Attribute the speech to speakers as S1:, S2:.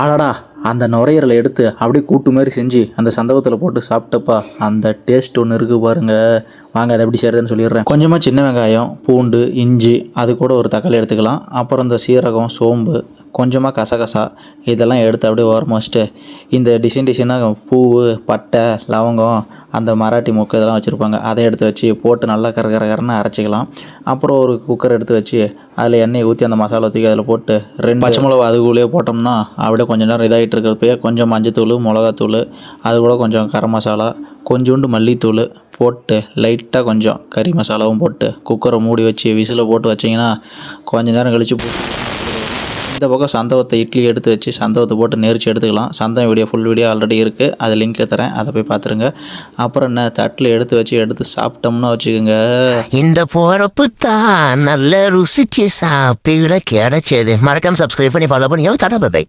S1: ஆடாடா அந்த நுரையீரலை எடுத்து அப்படியே கூட்டு மாதிரி செஞ்சு அந்த சந்தவத்தில் போட்டு சாப்பிட்டப்பா அந்த டேஸ்ட் ஒன்று இருக்குது பாருங்க. வாங்க அதை எப்படி செய்கிறதுன்னு சொல்லிடுறேன். கொஞ்சமாக சின்ன வெங்காயம் பூண்டு இஞ்சி அது கூட ஒரு தக்காளி எடுத்துக்கலாம். அப்புறம் இந்த சீரகம் சோம்பு கொஞ்சமாக கசகசா இதெல்லாம் எடுத்து அப்படியே ஓரமாக வச்சுட்டு இந்த டிசைன் டிசைனாக பூ பட்டை லவங்கம் அந்த மராட்டி மொக்கு இதெல்லாம் வச்சுருப்பாங்க. அதை எடுத்து வச்சு போட்டு நல்லா கர கர கரன்னு அரைச்சிக்கலாம். அப்புறம் ஒரு குக்கர் எடுத்து வச்சு அதில் எண்ணெயை ஊற்றி அந்த மசாலா தூக்கி அதில் போட்டு ரெண்டு பச்சை மிளகா அதுக்குள்ளேயே போட்டோம்னா அப்படியே கொஞ்சம் நேரம் இதாகிட்டு இருக்கிறப்பயே கொஞ்சம் மஞ்சத்தூள் மிளகாத்தூள் அது கூட கொஞ்சம் கரம் மசாலா கொஞ்சோண்டு மல்லித்தூள் போட்டு லைட்டாக கொஞ்சம் கறி மசாலாவும் போட்டு குக்கரை மூடி வச்சு விசிலை போட்டு வச்சிங்கன்னா கொஞ்சம் நேரம் கழித்து போட்டு இந்த பக்கம் சந்தவத்தை இட்லி எடுத்து வச்சு சந்தவத்தை போட்டு நெரிச்சு எடுத்துக்கலாம். சந்தம் வீடியோ ஃபுல் வீடியோ ஆல்ரெடி இருக்குது அது லிங்க் தரேன். அதை போய் பார்த்துருங்க. அப்புறம் என்ன தட்டில் எடுத்து வச்சு எடுத்து சாப்பிட்டோம்னா வச்சுக்கோங்க.
S2: இந்த போகிறப்பு தான். நல்ல ருசிச்சு சாப்பிட கிடைச்சது. மறக்காம சப்ஸ்கிரைப் பண்ணி ஃபாலோ பண்ணி தடவை பை